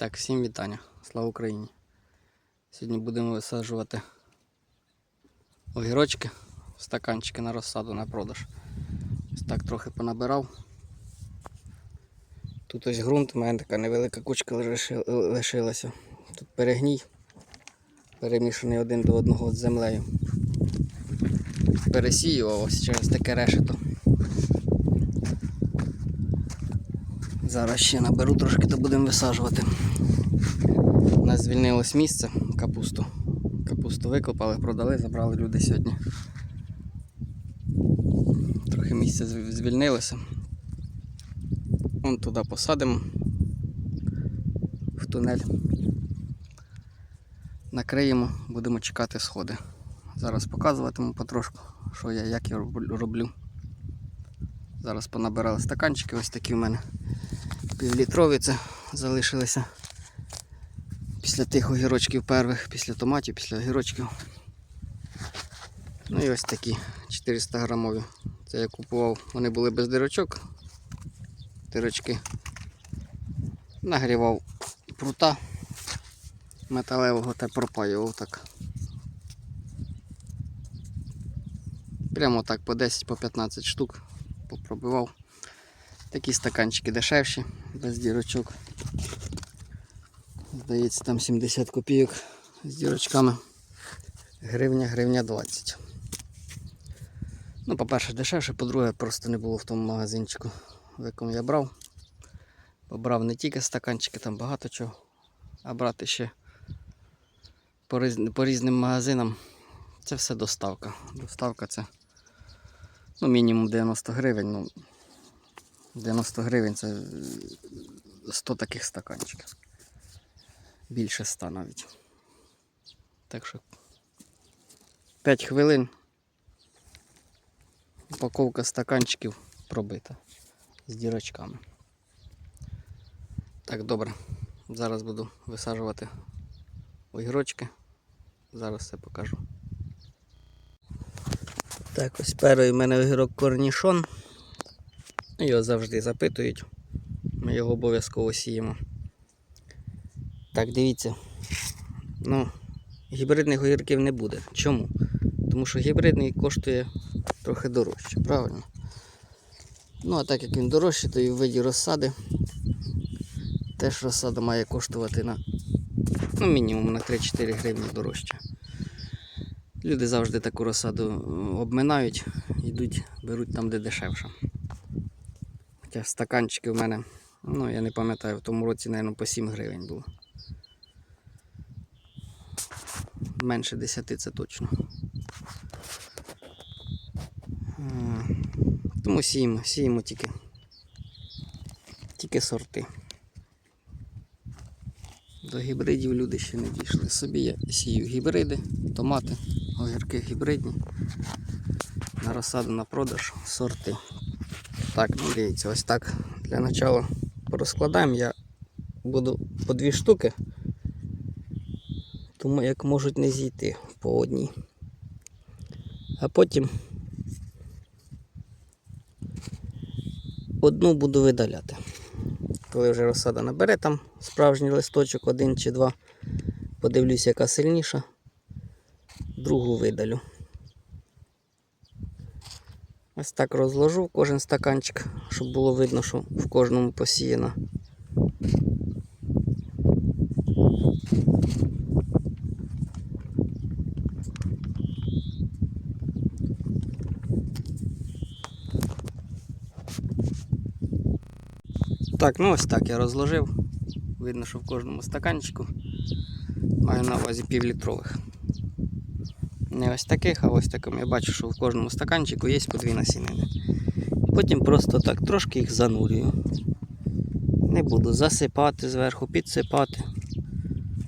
Так, всім вітання. Слава Україні. Сьогодні будемо висаджувати огірочки, стаканчики на розсаду на продаж. Ось так трохи понабирав. Тут ось ґрунт, у мене така невелика кучка лишилася. Тут перегній, перемішаний один до одного з землею. Пересіював ось через таке решето. Зараз ще наберу трошки, то будемо висаджувати. У нас звільнилось місце, капусту. Капусту викопали, продали, забрали люди сьогодні. Трохи місця звільнилося. Вон туди посадимо в тунель. Накриємо, будемо чекати сходи. Зараз показуватиму потрошку, що я, як я роблю. Зараз понабирали стаканчики, ось такі в мене півлітрові це залишилися після тих огірочків перших, після томатів, після огірочків. Ну і ось такі 400 грамові. Це я купував, вони були без дирочок. Дирочки. Нагрівав прута металевого та пропаював так. Прямо так по 10 по 15 штук попробивав. Такі стаканчики дешевші, без дірочок. Здається, там 70 копійок з дірочками. Гривня, гривня 20. Ну, по-перше, дешевше, по-друге, просто не було в тому магазинчику, в якому я брав. Побрав не тільки стаканчики, там багато чого. А брати ще по, різ- по різним магазинам. Це все доставка. Доставка це ну, мінімум 90 гривень. Ну, 90 гривень це е, 100 таких стаканчиків. Більше 100 навіть. Так що 5 хвилин. Упаковка стаканчиків пробита з дірочками. Так, добре. Зараз буду висаджувати огірочки. Зараз все покажу. Так, ось перший в мене огірок корнішон. Його завжди запитують. Ми його обов'язково сіємо. Так, дивіться. Ну, гібридних огірків не буде. Чому? Тому що гібридний коштує трохи дорожче, правильно? Ну, а так як він дорожчий, то і в виді розсади. Теж розсада має коштувати на ну, мінімум на 3-4 гривні дорожче. Люди завжди таку розсаду обминають, йдуть, беруть там, де дешевше. Хоча стаканчики в мене, ну я не пам'ятаю, в тому році, мабуть, по 7 гривень було. Менше 10 це точно. Тому сіємо, сіємо тільки, тільки сорти. До гібридів люди ще не дійшли. Собі я сію гібриди, томати, огірки гібридні. На розсаду на продаж сорти. Так, дивіться, ось так. Для початку порозкладаємо. Я буду по дві штуки. Тому як можуть не зійти по одній. А потім одну буду видаляти. Коли вже розсада набере там справжній листочок, один чи два, подивлюся, яка сильніша, другу видалю. Ось так розложу кожен стаканчик, щоб було видно, що в кожному посіяно. Так, ну ось так я розложив. Видно, що в кожному стаканчику маю на увазі півлітрових. Не ось таких, а ось таким. Я бачу, що в кожному стаканчику є по дві насінини. Потім просто так трошки їх занурюю. Не буду засипати зверху, підсипати.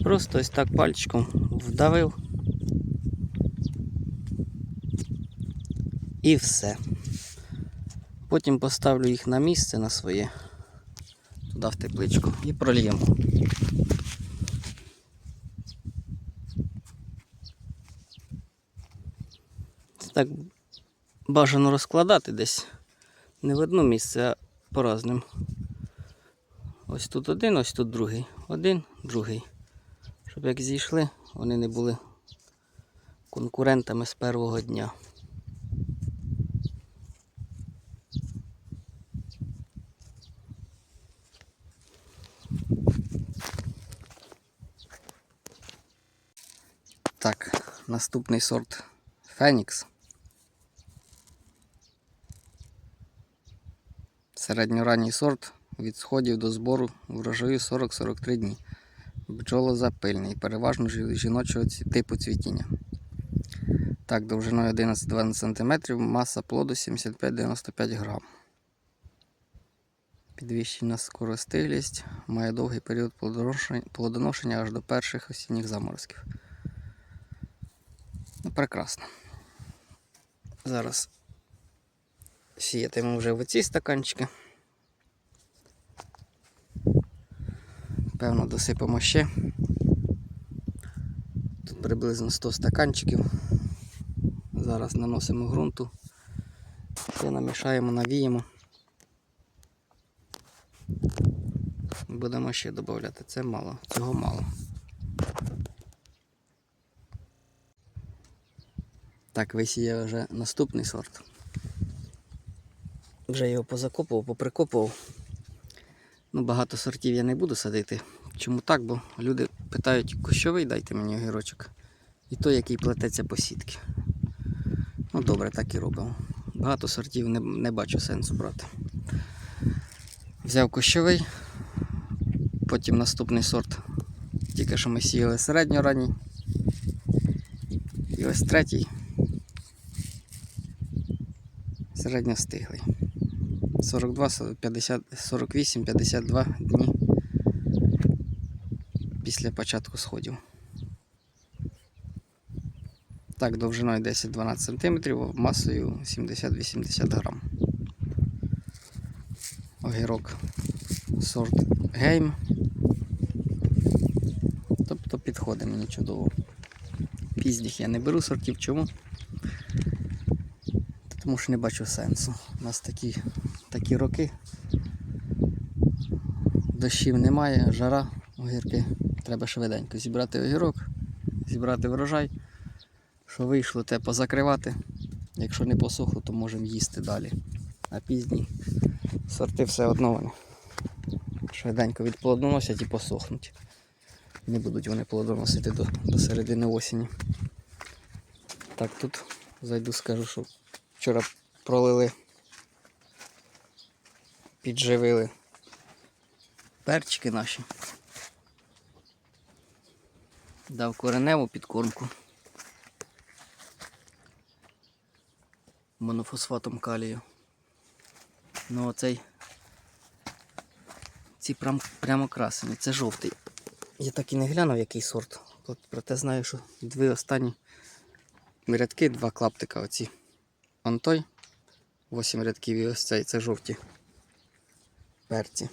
Просто ось так пальчиком вдавив. І все. Потім поставлю їх на місце на своє туди в тепличку і прольємо. Так бажано розкладати десь не в одно місце, а по разним Ось тут один, ось тут другий. Один, другий. Щоб як зійшли, вони не були конкурентами з першого дня. Так, наступний сорт Фенікс. Середньоранній сорт від сходів до збору врожаю 40-43 дні. Бджолозапильний, переважно жіночого типу цвітіння. Так, довжиною 11-12 см, маса плоду 75-95 грам. Підвищена скоростиглість, має довгий період плодоношення аж до перших осінніх заморозків. Ну, прекрасно. Зараз сіятимемо вже в ці стаканчики. Певно, досипемо ще. Тут приблизно 100 стаканчиків. Зараз наносимо ґрунту. Все намішаємо, навіємо. Будемо ще додати. Це мало, цього мало. Так, висіяв вже наступний сорт. Вже його позакопував, поприкопував. Ну, багато сортів я не буду садити. Чому так? Бо люди питають, кущовий дайте мені огірочок. І той, який плететься по сітки. Ну добре, так і робимо. Багато сортів не, не бачу сенсу брати. Взяв кущовий, потім наступний сорт. Тільки що ми сіяли середньоранній. І ось третій. Середньостиглий. 42, 50, 48, 52 дні після початку сходів. Так, довжиною 10-12 см, масою 70-80 грам. Огірок сорт гейм. Тобто підходить мені чудово. Пізніх я не беру сортів. Чому? Тому що не бачу сенсу. У нас такі, такі роки. Дощів немає, жара, огірки. Треба швиденько зібрати огірок, зібрати врожай. Що вийшло, те позакривати. Якщо не посохло, то можемо їсти далі. А пізні сорти все одно вони швиденько відплодоносять і посохнуть. Не будуть вони плодоносити до, до середини осені. Так, тут зайду, скажу, що вчора пролили, підживили перчики наші. Дав кореневу підкормку. Монофосфатом калію. Ну оцей. Ці прям, прямо красені. Це жовтий. Я так і не глянув, який сорт. Проте знаю, що дві останні рядки, два клаптика оці. Он той. 8 рядків і ось цей, це жовті перці.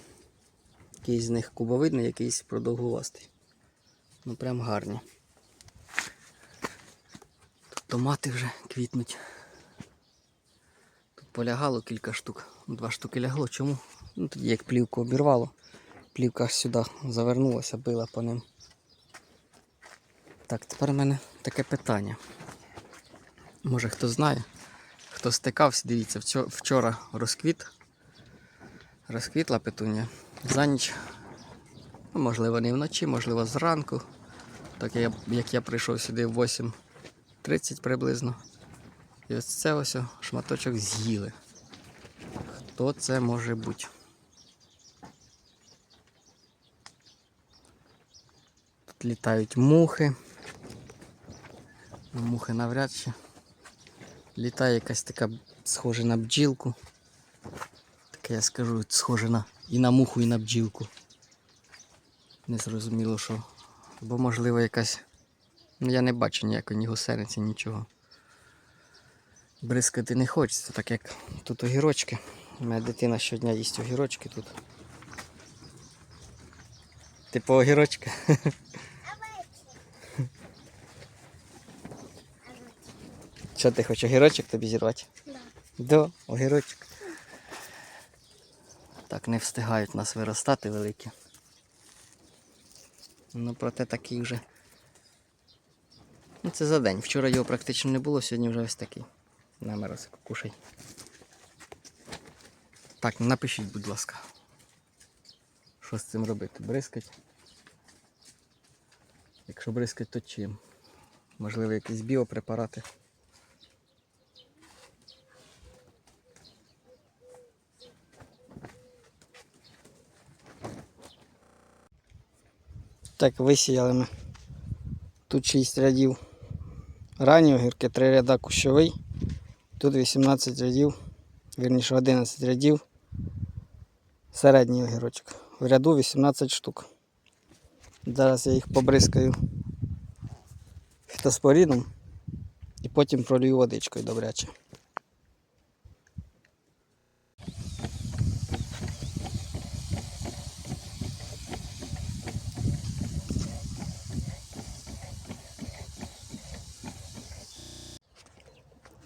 Якийсь з них кубовидний, якийсь продовгувастий. Ну прям гарні. Тут томати вже квітнуть. Тут полягало кілька штук. Два штуки лягло. Чому? Ну тоді як плівку обірвало. Плівка сюди завернулася, била по ним. Так, тепер у мене таке питання. Може хто знає, хто стикався, дивіться, вчора розквіт. Розквітла петунія. За ніч, ну, можливо, не вночі, можливо, зранку. Так я, як я прийшов сюди в 8.30 приблизно. І ось це ось шматочок з'їли. Хто це може бути? Тут літають мухи. Ну, Мухи навряд чи. Літає якась така схожа на бджілку. Таке я скажу, схоже на і на муху, і на бджілку. Не зрозуміло, що. Або можливо якась. Ну я не бачу ніякої ні гусениці, нічого. Бризкати не хочеться, так як тут огірочки. У мене дитина щодня їсть огірочки тут. Типу огірочка. Що ти хочеш огірочок тобі зірвати? Да. Да, огірочок. Так, не встигають нас виростати великі. Ну, проте такий вже. Ну, це за день. Вчора його практично не було, сьогодні вже ось такий. На морозику, кушай. Так, напишіть, будь ласка. Що з цим робити? Бризкать? Якщо бризкать, то чим? Можливо, якісь біопрепарати. Так, висіяли ми. Тут 6 рядів ранньої огірки, 3 ряда кущовий. Тут 18 рядів, вірніше 11 рядів. Середній огірочок. В ряду 18 штук. Зараз я їх побризкаю фітоспорідом і потім пролью водичкою добряче.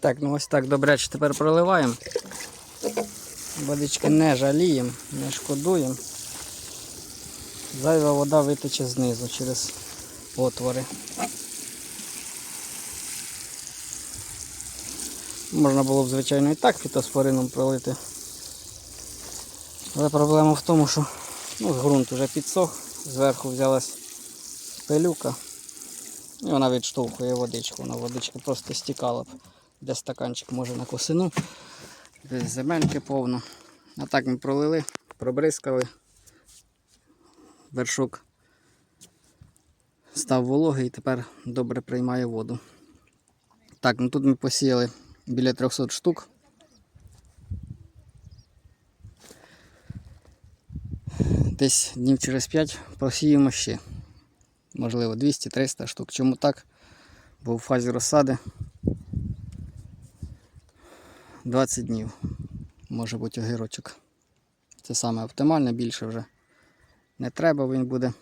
Так, ну ось так добряче тепер проливаємо. Водички не жаліємо, не шкодуємо. Зайва вода витече знизу через отвори. Можна було б, звичайно, і так фітоспорином пролити. Але проблема в тому, що ну, ґрунт вже підсох, зверху взялась пилюка. І вона відштовхує водичку. Вона водичка просто стікала б. Де стаканчик може на косину, десь земельки повно. А так ми пролили, пробризкали. Вершок став вологий і тепер добре приймає воду. Так, ну тут ми посіяли біля 300 штук. Десь днів через 5 просіємо ще. Можливо, 200-300 штук. Чому так? Бо в фазі розсади 20 днів може бути огірочок. Це саме оптимальне, більше вже не треба, він буде.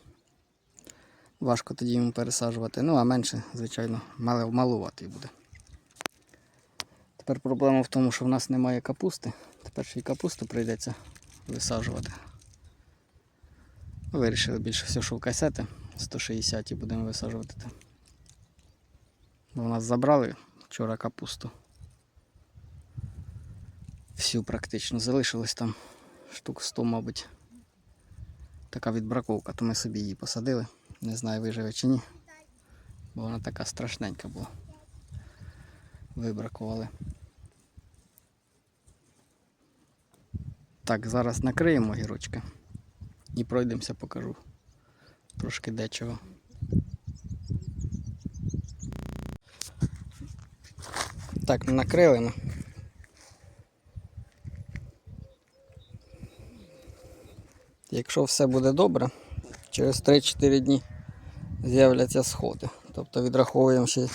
Важко тоді йому пересаджувати. Ну, а менше, звичайно, мал- малуватий буде. Тепер проблема в тому, що в нас немає капусти. Тепер ще й капусту прийдеться висаджувати. Вирішили більше всього, що в касети 160 будемо висаджувати. Бо в нас забрали вчора капусту. Всю практично залишилось там штук 100, мабуть. Така відбраковка, то ми собі її посадили. Не знаю, виживе чи ні. Бо вона така страшненька була. Вибракували. Так, зараз накриємо гірочки і пройдемося, покажу трошки дечого. Так, накрили ми. Якщо все буде добре, через 3-4 дні з'являться сходи. Тобто відраховуємо ще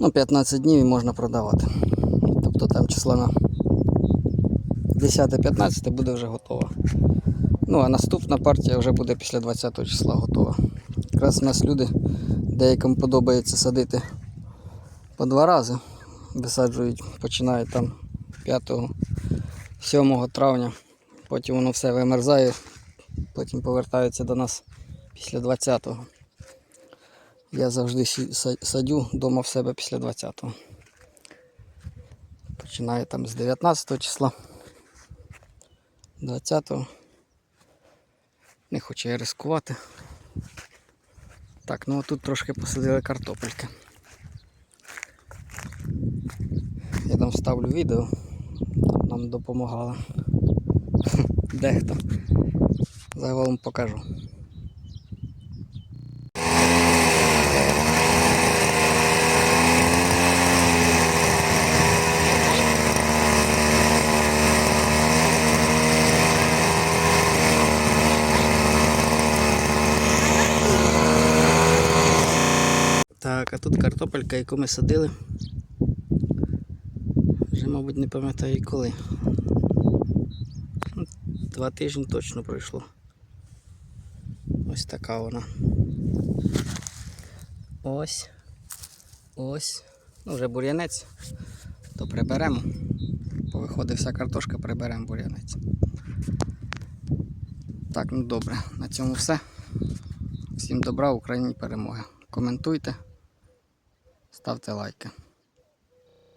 ну, 15 днів і можна продавати. Тобто там числа на 10-15 буде вже готова. Ну а наступна партія вже буде після 20 числа готова. Якраз у нас люди, деяким подобається садити по два рази. Висаджують, починають там 5-7 травня. Потім воно все вимерзає, потім повертаються до нас після 20-го. Я завжди садю вдома в себе після 20-го. Починаю там з 19 числа. 20-го. Не хочу я ризикувати. Так, ну тут трошки посадили картопельки. Я там ставлю відео, там нам допомагали. Дехто. Загалом покажу. Так, а тут картопелька, яку ми садили. Вже, мабуть, не пам'ятаю коли. Два тижні точно пройшло. Ось така вона. Ось. Ось. Ну, вже бур'янець. То приберемо. повиходить вся картошка, приберемо бур'янець. Так, ну добре, на цьому все. Всім добра, Україні перемоги. Коментуйте, ставте лайки.